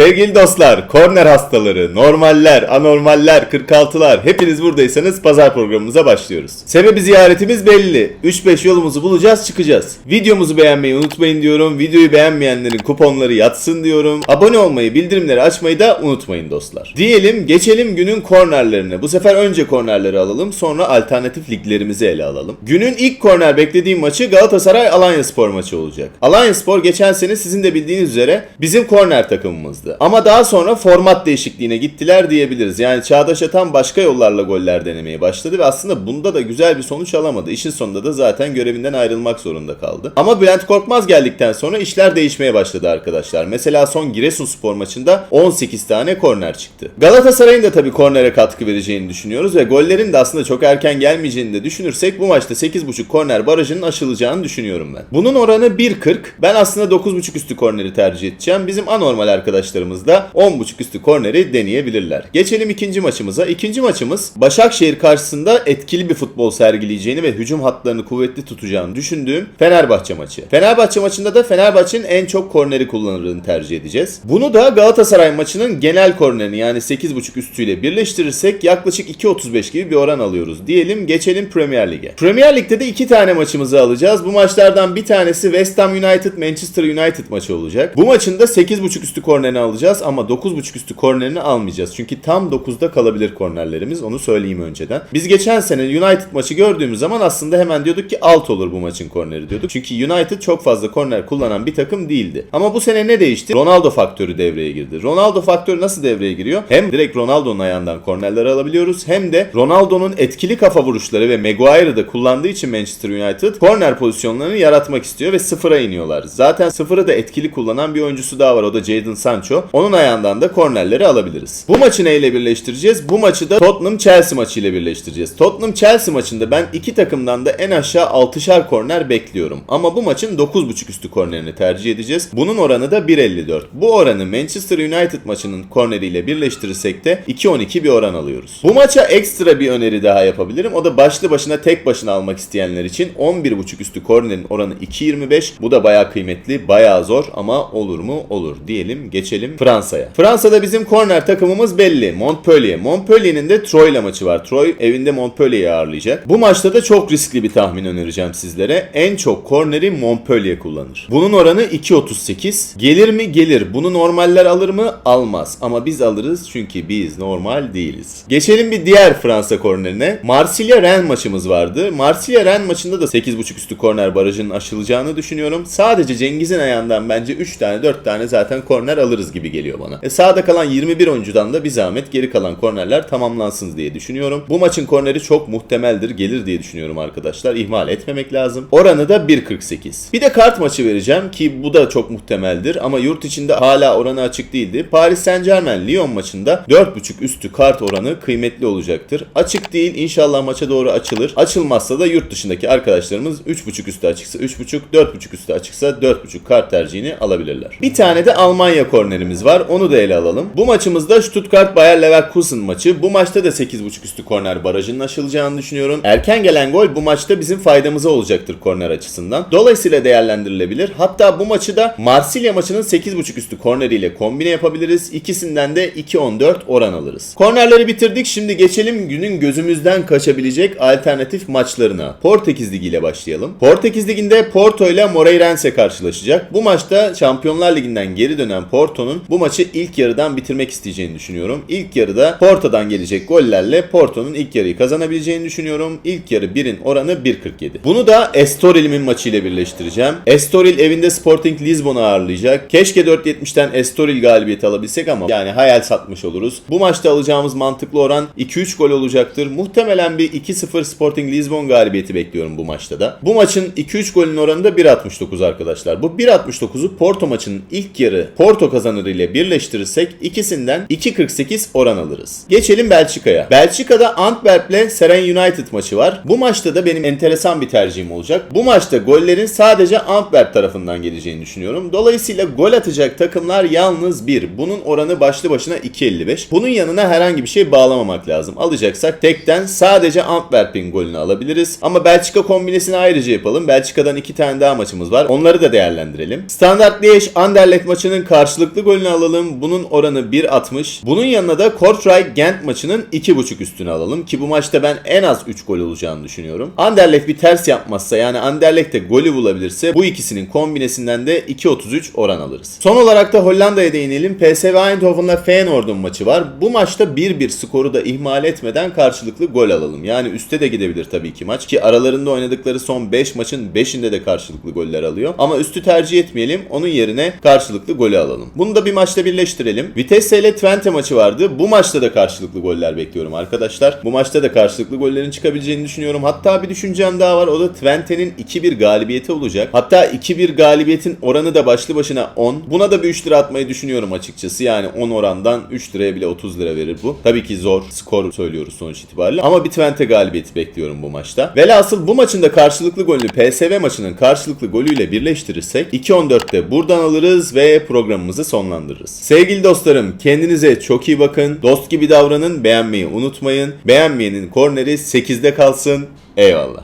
Sevgili dostlar, korner hastaları, normaller, anormaller, 46'lar hepiniz buradaysanız pazar programımıza başlıyoruz. Sebebi ziyaretimiz belli. 3-5 yolumuzu bulacağız çıkacağız. Videomuzu beğenmeyi unutmayın diyorum. Videoyu beğenmeyenlerin kuponları yatsın diyorum. Abone olmayı, bildirimleri açmayı da unutmayın dostlar. Diyelim geçelim günün kornerlerine. Bu sefer önce kornerleri alalım sonra alternatif liglerimizi ele alalım. Günün ilk korner beklediğim maçı Galatasaray Alanya Spor maçı olacak. Alanya Spor geçen sene sizin de bildiğiniz üzere bizim korner takımımızdı. Ama daha sonra format değişikliğine gittiler diyebiliriz. Yani Çağdaş Atan başka yollarla goller denemeye başladı ve aslında bunda da güzel bir sonuç alamadı. İşin sonunda da zaten görevinden ayrılmak zorunda kaldı. Ama Bülent Korkmaz geldikten sonra işler değişmeye başladı arkadaşlar. Mesela son Giresunspor maçında 18 tane korner çıktı. Galatasaray'ın da tabii kornere katkı vereceğini düşünüyoruz ve gollerin de aslında çok erken gelmeyeceğini de düşünürsek bu maçta 8.5 korner barajının aşılacağını düşünüyorum ben. Bunun oranı 1.40. Ben aslında 9.5 üstü korneri tercih edeceğim. Bizim anormal arkadaşlarımız da 10.5 üstü korneri deneyebilirler. Geçelim ikinci maçımıza. İkinci maçımız Başakşehir karşısında etkili bir futbol sergileyeceğini ve hücum hatlarını kuvvetli tutacağını düşündüğüm Fenerbahçe maçı. Fenerbahçe maçında da Fenerbahçe'nin en çok korneri kullanıldığını tercih edeceğiz. Bunu da Galatasaray maçının genel kornerini yani 8.5 üstüyle birleştirirsek yaklaşık 2.35 gibi bir oran alıyoruz. Diyelim geçelim Premier Lig'e. Premier Lig'de de iki tane maçımızı alacağız. Bu maçlardan bir tanesi West Ham United Manchester United maçı olacak. Bu maçın da 8.5 üstü kornerini alacağız ama 9.5 üstü kornerini almayacağız. Çünkü tam 9'da kalabilir kornerlerimiz. Onu söyleyeyim önceden. Biz geçen sene United maçı gördüğümüz zaman aslında hemen diyorduk ki alt olur bu maçın korneri diyorduk. Çünkü United çok fazla korner kullanan bir takım değildi. Ama bu sene ne değişti? Ronaldo faktörü devreye girdi. Ronaldo faktörü nasıl devreye giriyor? Hem direkt Ronaldo'nun ayağından kornerleri alabiliyoruz hem de Ronaldo'nun etkili kafa vuruşları ve Maguire'ı da kullandığı için Manchester United korner pozisyonlarını yaratmak istiyor ve sıfıra iniyorlar. Zaten sıfırı da etkili kullanan bir oyuncusu daha var o da Jadon Sancho. Onun ayağından da kornerleri alabiliriz. Bu maçı neyle birleştireceğiz? Bu maçı da Tottenham Chelsea maçı ile birleştireceğiz. Tottenham Chelsea maçında ben iki takımdan da en aşağı 6'şar korner bekliyorum. Ama bu maçın 9.5 üstü kornerini tercih edeceğiz. Bunun oranı da 1.54. Bu oranı Manchester United maçının korneriyle birleştirirsek de 2.12 bir oran alıyoruz. Bu maça ekstra bir öneri daha yapabilirim. O da başlı başına tek başına almak isteyenler için 11.5 üstü kornerin oranı 2.25. Bu da bayağı kıymetli, bayağı zor ama olur mu? Olur. Diyelim geçelim Fransa'ya. Fransa'da bizim korner takımımız belli. Montpellier. Montpellier'in de Troyes ile maçı var. Troyes evinde Montpellier'i ağırlayacak. Bu maçta da çok riskli bir tahmin önereceğim sizlere. En çok korneri Montpellier kullanır. Bunun oranı 2.38. Gelir mi? Gelir. Bunu normaller alır mı? Almaz. Ama biz alırız çünkü biz normal değiliz. Geçelim bir diğer Fransa kornerine. Marsilya Rennes maçımız vardı. Marsilya Rennes maçında da 8.5 üstü korner barajının aşılacağını düşünüyorum. Sadece Cengiz'in ayağından bence 3 tane 4 tane zaten korner alırız gibi geliyor bana. E sağda kalan 21 oyuncudan da bir zahmet geri kalan kornerler tamamlansın diye düşünüyorum. Bu maçın korneri çok muhtemeldir gelir diye düşünüyorum arkadaşlar. İhmal etmemek lazım. Oranı da 1.48. Bir de kart maçı vereceğim ki bu da çok muhtemeldir ama yurt içinde hala oranı açık değildi. Paris Saint Germain Lyon maçında 4.5 üstü kart oranı kıymetli olacaktır. Açık değil inşallah maça doğru açılır. Açılmazsa da yurt dışındaki arkadaşlarımız 3.5 üstü açıksa 3.5, 4.5 üstü açıksa 4.5 kart tercihini alabilirler. Bir tane de Almanya kornerimiz var. Onu da ele alalım. Bu maçımızda Stuttgart Bayer Leverkusen maçı. Bu maçta da 8.5 üstü korner barajının aşılacağını düşünüyorum. Erken gelen gol bu maçta bizim faydamıza olacaktır korner açısından. Dolayısıyla değerlendirilebilir. Hatta bu maçı da Marsilya maçının 8.5 üstü korneriyle kombine yapabiliriz. İkisinden de 2.14 oran alırız. Kornerleri bitirdik. Şimdi geçelim günün gözümüzden kaçabilecek alternatif maçlarına. Portekiz Ligi ile başlayalım. Portekiz Ligi'nde Porto ile Moreirense karşılaşacak. Bu maçta Şampiyonlar Ligi'nden geri dönen Porto'nun bu maçı ilk yarıdan bitirmek isteyeceğini düşünüyorum. İlk yarıda Porto'dan gelecek gollerle Porto'nun ilk yarıyı kazanabileceğini düşünüyorum. İlk yarı 1'in oranı 1.47. Bunu da Estoril'imin maçıyla birleştireceğim. Estoril evinde Sporting Lisbon'u ağırlayacak. Keşke 4.70'ten Estoril galibiyeti alabilsek ama yani hayal satmış oluruz. Bu maçta alacağımız mantıklı oran 2-3 gol olacaktır. Muhtemelen bir 2-0 Sporting Lisbon galibiyeti bekliyorum bu maçta da. Bu maçın 2-3 golün oranı da 1.69 arkadaşlar. Bu 1.69'u Porto maçının ilk yarı Porto kazanır ile birleştirirsek ikisinden 2.48 oran alırız. Geçelim Belçika'ya. Belçika'da Antwerp ile Seren United maçı var. Bu maçta da benim enteresan bir tercihim olacak. Bu maçta gollerin sadece Antwerp tarafından geleceğini düşünüyorum. Dolayısıyla gol atacak takımlar yalnız bir. Bunun oranı başlı başına 2.55. Bunun yanına herhangi bir şey bağlamamak lazım. Alacaksak tekten sadece Antwerp'in golünü alabiliriz. Ama Belçika kombinesini ayrıca yapalım. Belçika'dan iki tane daha maçımız var. Onları da değerlendirelim. Standart Liège Anderlecht maçının karşılıklı golünü alalım. Bunun oranı 1.60. Bunun yanına da Kortrijk Gent maçının 2.5 üstünü alalım. Ki bu maçta ben en az 3 gol olacağını düşünüyorum. Anderlecht bir ters yapmazsa yani Anderlecht de golü bulabilirse bu ikisinin kombinesinden de 2.33 oran alırız. Son olarak da Hollanda'ya değinelim. PSV Eindhoven'la Feyenoord'un maçı var. Bu maçta 1-1 skoru da ihmal etmeden karşılıklı gol alalım. Yani üste de gidebilir tabii ki maç. Ki aralarında oynadıkları son 5 maçın 5'inde de karşılıklı goller alıyor. Ama üstü tercih etmeyelim. Onun yerine karşılıklı golü alalım. Bunu da bir maçta birleştirelim. Vitesse ile Twente maçı vardı. Bu maçta da karşılıklı goller bekliyorum arkadaşlar. Bu maçta da karşılıklı gollerin çıkabileceğini düşünüyorum. Hatta bir düşüncem daha var. O da Twente'nin 2-1 galibiyeti olacak. Hatta 2-1 galibiyetin oranı da başlı başına 10. Buna da bir 3 lira atmayı düşünüyorum açıkçası. Yani 10 orandan 3 liraya bile 30 lira verir bu. Tabii ki zor skor söylüyoruz sonuç itibariyle. Ama bir Twente galibiyeti bekliyorum bu maçta. Velhasıl bu maçın da karşılıklı golünü PSV maçının karşılıklı golüyle birleştirirsek 2.14'te buradan alırız ve programımızı sonlandırırız. Sevgili dostlarım kendinize çok iyi bakın. Dost gibi davranın. Beğenmeyi unutmayın. Beğenmeyenin korneri 8'de kalsın. Eyvallah.